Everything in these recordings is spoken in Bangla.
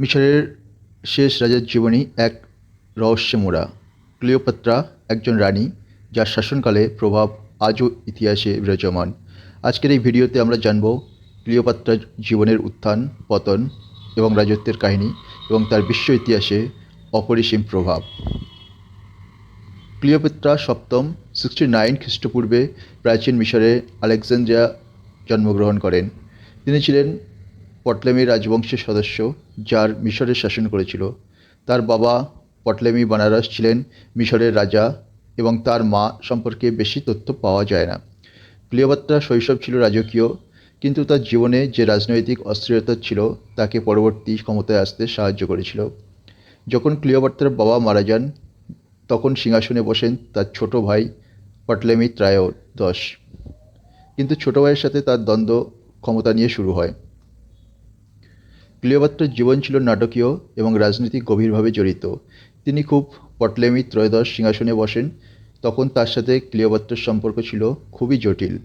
মিশরের শেষ রাজার জীবনী এক রহস্যে মোড়া ক্লিওপাত্রা একজন রানী যার শাসনকালে প্রভাব আজও ইতিহাসে বিরাজমান। আজকের এই ভিডিওতে আমরা জানব ক্লিওপাত্রার জীবনের উত্থান, পতন এবং রাজত্বের কাহিনী এবং তার বিশ্ব ইতিহাসে অপরিসীম প্রভাব। ক্লিওপেত্রা সপ্তম, সিক্সটি নাইন খ্রিস্টপূর্বে প্রাচীন মিশরে আলেকজান্দ্রিয়া জন্মগ্রহণ করেন। তিনি ছিলেন পটলেমি রাজবংশের সদস্য যার মিশরের শাসন করেছিল। তার বাবা পটলেমি বানারস ছিলেন মিশরের রাজা এবং তার মা সম্পর্কে বেশি তথ্য পাওয়া যায় না। ক্লিওপাত্রা শৈশব ছিল রাজকীয়, কিন্তু তার জীবনে যে রাজনৈতিক অস্থিরতা ছিল তাকে পরবর্তী ক্ষমতায় আসতে সাহায্য করেছিল। যখন ক্লিওপাত্রার বাবা মারা যান, তখন সিংহাসনে বসেন তার ছোট ভাই পটলেমি ত্রায়োদশ। কিন্তু ছোট ভাইয়ের সাথে তার দ্বন্দ্ব ক্ষমতা নিয়ে শুরু হয়। ক্লিওপাত্রার জীবন ছিল নাটকীয় এবং রাজনীতি গভীরভাবে জড়িত। তিনি খুব পটলেমি, ত্রয়োদশ সিংহাসনে বসেন। তখন তার সাথে ক্লিওপাত্রার সম্পর্ক ছিল খুবই জটিল।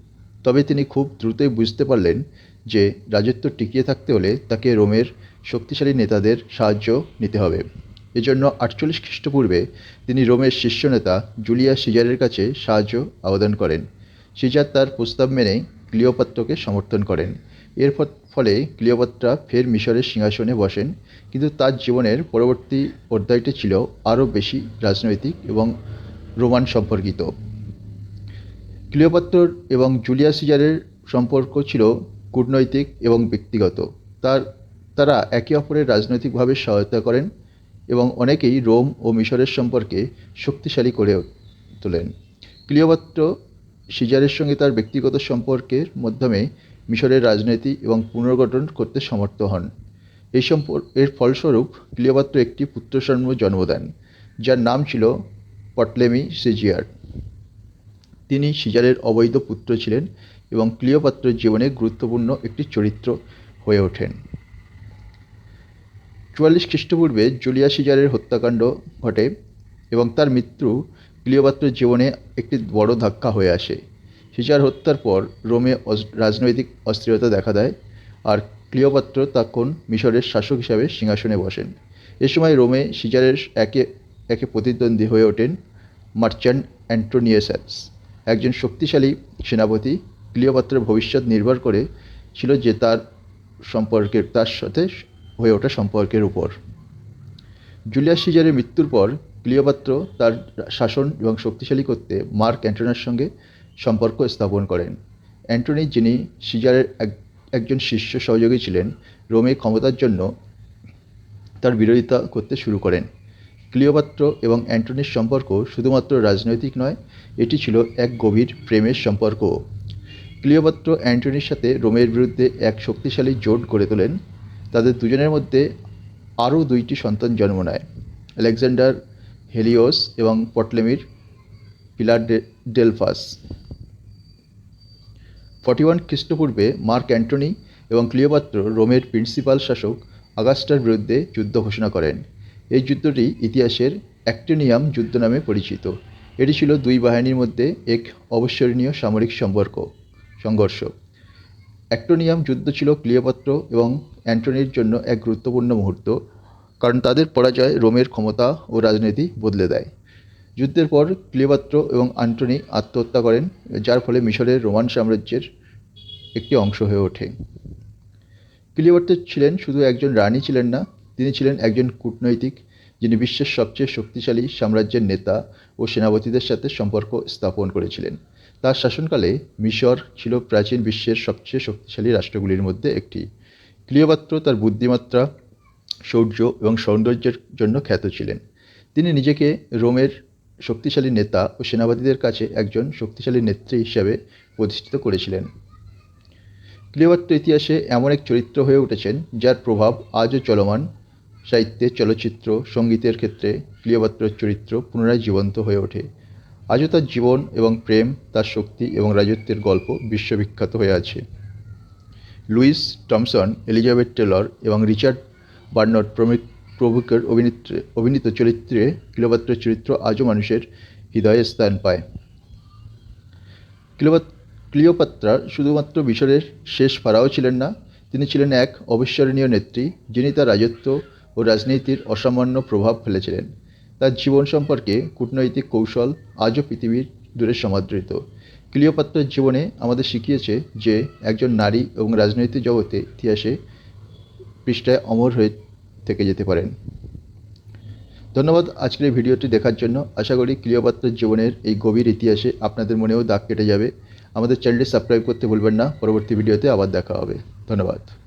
তবে তিনি খুব দ্রুতই বুঝতে পারলেন যে রাজত্ব টিকিয়ে থাকতে হলে তাকে রোমের শক্তিশালী নেতাদের সাহায্য নিতে হবে। এজন্য আটচল্লিশ খ্রিস্টপূর্বে তিনি রোমের শীর্ষ নেতা জুলিয়া সিজারের কাছে সাহায্য আবেদন করেন। সিজার তার প্রস্তাব মেনে ক্লিওপাত্রকে সমর্থন করেন। এর ফলে ক্লিওপাত্রা ফের মিশরের সিংহাসনে বসেন, কিন্তু তার জীবনের পরবর্তী অধ্যায়টি ছিল আরও বেশি রাজনৈতিক এবং রোমান সম্পর্কিত। ক্লিওপাত্রর এবং জুলিয়াস সিজারের সম্পর্ক ছিল কূটনৈতিক এবং ব্যক্তিগত। তার, তারা একে অপরের রাজনৈতিকভাবে সহায়তা করেন এবং অনেকেই রোম ও মিশরের সম্পর্কে শক্তিশালী করে তোলেন। ক্লিওপাত্র সিজারের সঙ্গে তার ব্যক্তিগত সম্পর্কের মাধ্যমে মিশরের রাজনীতি এবং পুনর্গঠন করতে সমর্থ হন। এই সম্পর্ক এর ফলস্বরূপ ক্লিওপাত্র একটি পুত্রজন্ম জন্ম দেন, যার নাম ছিল পটলেমি সিজিয়ার। তিনি সিজারের অবৈধ পুত্র ছিলেন এবং ক্লিওপাত্রের জীবনে গুরুত্বপূর্ণ একটি চরিত্র হয়ে ওঠেন। চুয়াল্লিশ খ্রিস্টপূর্বে জুলিয়া সিজারের হত্যাকাণ্ড ঘটে এবং তার মৃত্যু ক্লিওপাত্রের জীবনে একটি বড় ধাক্কা হয়ে আসে। সিজার হত্যার পর রোমে রাজনৈতিক অস্থিরতা দেখা দেয় আর ক্লিওপাত্র তখন মিশরের শাসক হিসাবে সিংহাসনে বসেন। এ সময় রোমে সিজারের একে একে প্রতিদ্বন্দ্বী হয়ে ওঠেন মার্চান্ট অ্যান্টোনিয়াসাস। একজন শক্তিশালী সেনাপতি ক্লিওপাত্রের ভবিষ্যৎ নির্ভর করে ছিল যে তার সম্পর্কের, তার সাথে হয়ে ওঠা সম্পর্কের উপর। জুলিয়াস সিজারের মৃত্যুর পর ক্লিওপাত্র তার শাসন এবং শক্তিশালী করতে মার্ক অ্যান্টনার সঙ্গে সম্পর্ক স্থাপন করেন। অ্যান্টনি, যিনি সিজারের এক, একজন শিষ্য সহযোগী ছিলেন, রোমে ক্ষমতার জন্য তার বিরোধিতা করতে শুরু করেন। ক্লিওপাত্র এবং অ্যান্টনির সম্পর্ক শুধুমাত্র রাজনৈতিক নয়, এটি ছিল এক গভীর প্রেমের সম্পর্ক। ক্লিওপাত্র অ্যান্টনির সাথে রোমের বিরুদ্ধে এক শক্তিশালী জোট গড়ে তোলেন। তাদের দুজনের মধ্যে আরও দুইটি সন্তান জন্ম নেয়, আলেকজান্ডার হেলিওস এবং পটলেমির পিলার ডেলফাস। ফর্টি ওয়ান খ্রিস্টপূর্বে মার্ক অ্যান্টনি এবং ক্লিওপাত্র রোমের প্রিন্সিপাল শাসক আগাস্টার বিরুদ্ধে যুদ্ধ ঘোষণা করেন। এই যুদ্ধটি ইতিহাসের অ্যাক্টিনিয়াম যুদ্ধ নামে পরিচিত। এটি ছিল দুই বাহিনীর মধ্যে এক অবিস্মরণীয় সামরিক সম্পর্ক, সংঘর্ষ। অ্যাক্টোনিয়াম যুদ্ধ ছিল ক্লিওপাত্র এবং অ্যান্টনির জন্য এক গুরুত্বপূর্ণ মুহূর্ত, কারণ তাদের পরাজয় রোমের ক্ষমতা ও রাজনীতি বদলে দেয়। যুদ্ধের পর ক্লিওপাত্র এবং অ্যান্টনি আত্মহত্যা করেন, যার ফলে মিশরের রোমান সাম্রাজ্যের একটি অংশ হয়ে ওঠে। ক্লিওপাত্র ছিলেন শুধু একজন রানী ছিলেন না, তিনি ছিলেন একজন কূটনৈতিক, যিনি বিশ্বের সবচেয়ে শক্তিশালী সাম্রাজ্যের নেতা ও সেনাপতিদের সাথে সম্পর্ক স্থাপন করেছিলেন। তার শাসনকালে মিশর ছিল প্রাচীন বিশ্বের সবচেয়ে শক্তিশালী রাষ্ট্রগুলির মধ্যে একটি। ক্লিওপাত্র তার বুদ্ধিমাত্রা শৌর্য এবং সৌন্দর্যের জন্য খ্যাত ছিলেন। তিনি নিজেকে রোমের শক্তিশালী নেতা ও সেনাপতিদের কাছে একজন শক্তিশালী নেত্রী হিসাবে প্রতিষ্ঠিত করেছিলেন। ক্লিওপাত্র ইতিহাসে এমন এক চরিত্র হয়ে উঠেছেন, যার প্রভাব আজও চলমান সাহিত্যে চলচ্চিত্র, সঙ্গীতের ক্ষেত্রে ক্লিওপাত্রর চরিত্র পুনরায় জীবন্ত হয়ে ওঠে। আজও তার জীবন এবং প্রেম, তার শক্তি এবং রাজত্বের গল্প বিশ্ববিখ্যাত হয়ে আছে। লুইস টমসন, এলিজাবেথ টেলর এবং রিচার্ড বার্নট প্রমুখ প্রভুকের অভিনেত্রী, অভিনীত চরিত্রে ক্লিওপাত্রের চরিত্র আজও মানুষের হৃদয়ে স্থান পায়। ক্লিওপাত ক্লিওপাত্রা শুধুমাত্র মিশরের শেষ ফারাও ছিলেন না, তিনি ছিলেন এক অবিস্মরণীয় নেত্রী, যিনি তার রাজত্ব ও রাজনীতির অসামান্য প্রভাব ফেলেছিলেন। তার জীবন সম্পর্কে কূটনৈতিক কৌশল আজও পৃথিবীর দূরে সমাদৃত। ক্লিওপাত্রার জীবনে আমাদের শিখিয়েছে যে, একজন নারী এবং রাজনৈতিক জগতে ইতিহাসে পৃষ্ঠায় অমর হয়ে থেকে যেতে পারেন। ধন্যবাদ আজকের এই ভিডিওটি দেখার জন্য। আশা করি ক্লিওপাত্রার জীবনের এই গভীর ইতিহাসে আপনাদের মনেও দাগ কেটে যাবে। আমাদের চ্যানেলটি সাবস্ক্রাইব করতে ভুলবেন না। পরবর্তী ভিডিওতে আবার দেখা হবে। ধন্যবাদ।